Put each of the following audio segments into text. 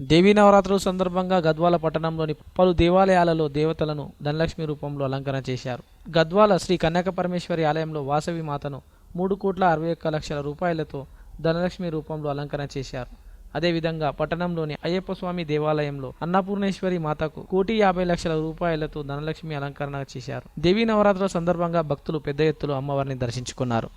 దేవీ నవరాత్రుల సందర్భంగా గద్వాల పట్టణంలోని పలు దేవాలయాలలో దేవతలను ధనలక్ష్మి రూపంలో అలంకరణ చేశారు. గద్వాల శ్రీ కన్యక పరమేశ్వరి ఆలయంలో వాసవి మాతను మూడు కోట్ల అరవై ఒక్క లక్షల రూపాయలతో ధనలక్ష్మి రూపంలో అలంకరణ చేశారు. అదేవిధంగా పట్టణంలోని అయ్యప్ప స్వామి దేవాలయంలో అన్నపూర్ణేశ్వరి మాతకు కోటి యాభై లక్షల రూపాయలతో ధనలక్ష్మి అలంకరణ చేశారు. దేవీ నవరాత్రుల సందర్భంగా భక్తులు పెద్ద ఎత్తులో అమ్మవారిని దర్శించుకున్నారు.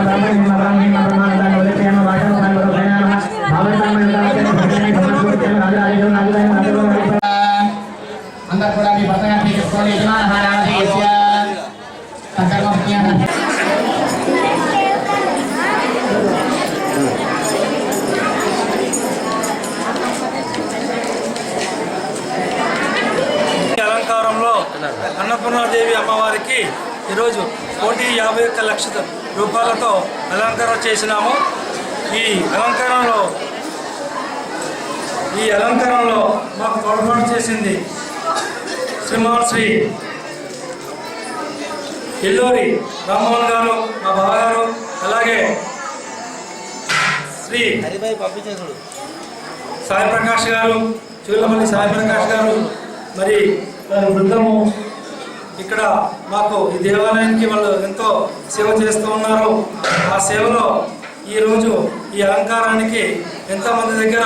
అందరు అన్నపూర్ణాదేవి అమ్మవారికి ఈరోజు కోటి యాభై ఒక్క లక్షల రూపాయలతో అలంకారం చేసినాము. ఈ అలంకారంలో ఈ అలంకారంలో మాకు తోడ్పాటు చేసింది. శ్రీమాన్ శ్రీ ఎల్లూరి రామ్మోహన్ గారు మా బావగారు అలాగే శ్రీ సాయి ప్రకాష్ గారు చూలమల్లి సాయి ప్రకాష్ గారు మరి వారి బృందము ఇక్కడ మాకు ఈ దేవాలయానికి వాళ్ళు ఎంతో సేవ చేస్తూ ఉన్నారు. ఆ సేవలో ఈరోజు ఈ అలంకారానికి ఎంతోమంది దగ్గర